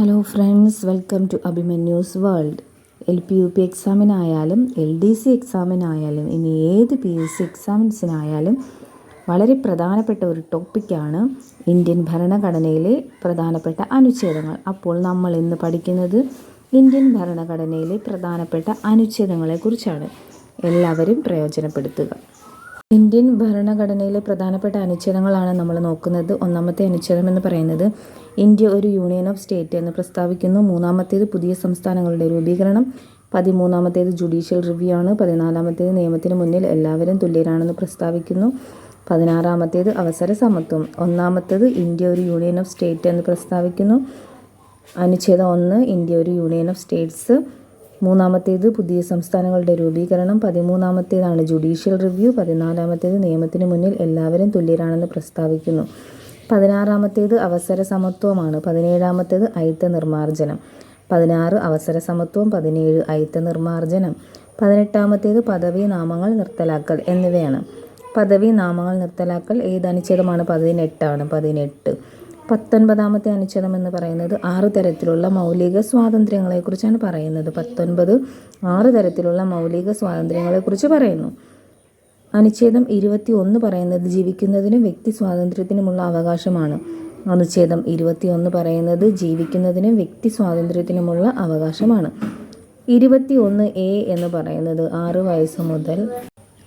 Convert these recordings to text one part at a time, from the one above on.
Hello friends welcome to Abhimanyu's world. L P U P എക്സാമിനായാലും L D C എക്സാമിനായാലും ഇനി ഏത് P S C എക്സാമിൻസിനായാലും വളരെ പ്രധാനപ്പെട്ട ഒരു ടോപ്പിക്കാണ് ഇന്ത്യൻ ഭരണഘടനയിലെ പ്രധാനപ്പെട്ട അനുച്ഛേദങ്ങൾ. അപ്പോൾ നമ്മൾ ഇന്ന് പഠിക്കുന്നത് ഇന്ത്യൻ ഭരണഘടനയിലെ പ്രധാനപ്പെട്ട അനുച്ഛേദങ്ങളെക്കുറിച്ചാണ് എല്ലാവരും പ്രയോജനപ്പെടുത്തുക. ഇന്ത്യൻ ഭരണഘടനയിലെ പ്രധാനപ്പെട്ട അനുച്ഛേദങ്ങളാണ് നമ്മൾ നോക്കുന്നത്. ഒന്നാമത്തെ അനുച്ഛേദം എന്ന് പറയുന്നത് ഇന്ത്യ ഒരു യൂണിയൻ ഓഫ് സ്റ്റേറ്റ് എന്ന് പ്രസ്താവിക്കുന്നു. മൂന്നാമത്തേത് പുതിയ സംസ്ഥാനങ്ങളുടെ രൂപീകരണം. പതിമൂന്നാമത്തേത് ജുഡീഷ്യൽ റിവ്യൂ ആണ്. പതിനാലാമത്തേത് നിയമത്തിന് മുന്നിൽ എല്ലാവരും തുല്യരാണെന്ന് പ്രസ്താവിക്കുന്നു. പതിനാറാമത്തേത് അവസര സമത്വം. ഒന്നാമത്തേത് ഇന്ത്യ ഒരു യൂണിയൻ ഓഫ് സ്റ്റേറ്റ് എന്ന് പ്രസ്താവിക്കുന്നു. അനുച്ഛേദം ഒന്ന് ഇന്ത്യ ഒരു യൂണിയൻ ഓഫ് സ്റ്റേറ്റ്സ്. മൂന്നാമത്തേത് പുതിയ സംസ്ഥാനങ്ങളുടെ രൂപീകരണം. പതിമൂന്നാമത്തേതാണ് ജുഡീഷ്യൽ റിവ്യൂ. പതിനാലാമത്തേത് നിയമത്തിന് മുന്നിൽ എല്ലാവരും തുല്യരാണെന്ന് പ്രസ്താവിക്കുന്നു. പതിനാറാമത്തേത് അവസര സമത്വമാണ് പതിനേഴാമത്തേത് അയിത്ത നിർമ്മാർജനം പതിനാറ് അവസര സമത്വം പതിനേഴ് അയിത്ത നിർമ്മാർജനം പതിനെട്ടാമത്തേത് പദവി നാമങ്ങൾ നിർത്തലാക്കൽ എന്നിവയാണ്. പദവി നാമങ്ങൾ നിർത്തലാക്കൽ ഏത് അനുച്ഛേദമാണ്? പതിനെട്ടാണ് പതിനെട്ട്. പത്തൊൻപതാമത്തെ അനുച്ഛേദം എന്ന് പറയുന്നത് ആറ് തരത്തിലുള്ള മൗലിക സ്വാതന്ത്ര്യങ്ങളെക്കുറിച്ചാണ് പറയുന്നത്. പത്തൊൻപത് ആറ് തരത്തിലുള്ള മൗലിക സ്വാതന്ത്ര്യങ്ങളെക്കുറിച്ച് പറയുന്നു. അനുച്ഛേദം ഇരുപത്തി ഒന്ന് പറയുന്നത് ജീവിക്കുന്നതിനും വ്യക്തി സ്വാതന്ത്ര്യത്തിനുമുള്ള അവകാശമാണ്. അനുച്ഛേദം ഇരുപത്തി ഒന്ന് പറയുന്നത് ജീവിക്കുന്നതിനും വ്യക്തി സ്വാതന്ത്ര്യത്തിനുമുള്ള അവകാശമാണ്. ഇരുപത്തി ഒന്ന് എ എന്ന് പറയുന്നത് ആറ് വയസ്സ് മുതൽ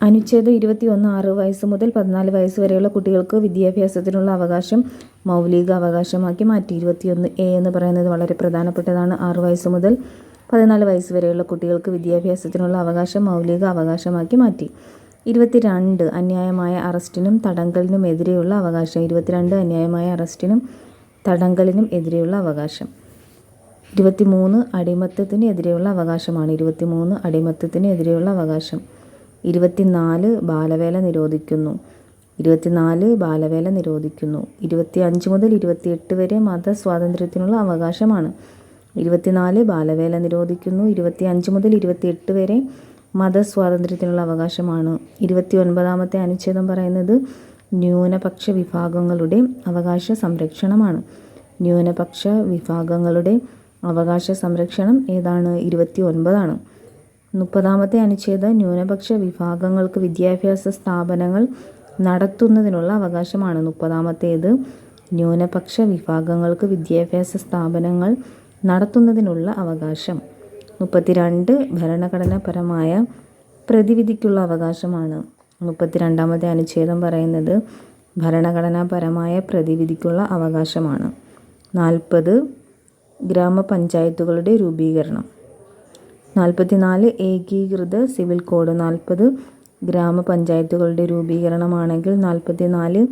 അനുച്ഛേദം ഇരുപത്തി ഒന്ന് ആറ് വയസ്സ് മുതൽ പതിനാല് വയസ്സ് വരെയുള്ള കുട്ടികൾക്ക് വിദ്യാഭ്യാസത്തിനുള്ള അവകാശം മൗലിക അവകാശമാക്കി മാറ്റി. ഇരുപത്തിയൊന്ന് എ എന്ന് പറയുന്നത് വളരെ പ്രധാനപ്പെട്ടതാണ്. ആറ് വയസ്സ് മുതൽ പതിനാല് വയസ്സ് വരെയുള്ള കുട്ടികൾക്ക് വിദ്യാഭ്യാസത്തിനുള്ള അവകാശം മൗലിക അവകാശമാക്കി മാറ്റി. ഇരുപത്തിരണ്ട് അന്യായമായ അറസ്റ്റിനും തടങ്കലിനും എതിരെയുള്ള അവകാശം. ഇരുപത്തിരണ്ട് അന്യായമായ അറസ്റ്റിനും തടങ്കലിനും എതിരെയുള്ള അവകാശം. ഇരുപത്തിമൂന്ന് അടിമത്തത്തിന് എതിരെയുള്ള അവകാശമാണ്. ഇരുപത്തിമൂന്ന് അടിമത്തത്തിന് എതിരെയുള്ള അവകാശം. ഇരുപത്തിനാല് ബാലവേല നിരോധിക്കുന്നു. ഇരുപത്തിനാല് ബാലവേല നിരോധിക്കുന്നു. ഇരുപത്തി അഞ്ച് മുതൽ ഇരുപത്തിയെട്ട് വരെ മതസ്വാതന്ത്ര്യത്തിനുള്ള അവകാശമാണ്. ഇരുപത്തിനാല് ബാലവേല നിരോധിക്കുന്നു. ഇരുപത്തി അഞ്ച് മുതൽ ഇരുപത്തിയെട്ട് വരെ മതസ്വാതന്ത്ര്യത്തിനുള്ള അവകാശമാണ്. ഇരുപത്തി ഒൻപതാമത്തെ അനുച്ഛേദം പറയുന്നത് ന്യൂനപക്ഷ വിഭാഗങ്ങളുടെ അവകാശ സംരക്ഷണമാണ്. ന്യൂനപക്ഷ വിഭാഗങ്ങളുടെ അവകാശ സംരക്ഷണം ഏതാണ്? ഇരുപത്തി ഒൻപതാണ് മുപ്പതാമത്തെ അനുച്ഛേദം ന്യൂനപക്ഷ വിഭാഗങ്ങൾക്ക് വിദ്യാഭ്യാസ സ്ഥാപനങ്ങൾ നടത്തുന്നതിനുള്ള അവകാശമാണ്. മുപ്പതാമത്തേത് ന്യൂനപക്ഷ വിഭാഗങ്ങൾക്ക് വിദ്യാഭ്യാസ സ്ഥാപനങ്ങൾ നടത്തുന്നതിനുള്ള അവകാശം. മുപ്പത്തിരണ്ട് ഭരണഘടനാപരമായ പ്രതിവിധിക്കുള്ള അവകാശമാണ്. മുപ്പത്തിരണ്ടാമത്തെ അനുച്ഛേദം പറയുന്നത് ഭരണഘടനാപരമായ പ്രതിവിധിക്കുള്ള അവകാശമാണ്. നാൽപ്പത് ഗ്രാമപഞ്ചായത്തുകളുടെ രൂപീകരണം. നാൽപ്പത്തിനാല് ഏകീകൃത സിവിൽ കോഡ്. നാൽപ്പത് ഗ്രാമപഞ്ചായത്തുകളുടെ രൂപീകരണമാണെങ്കിൽ നാൽപ്പത്തിനാല്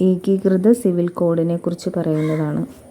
ഏകീകൃത സിവിൽ കോഡിനെ കുറിച്ച് പറയുന്നതാണ്.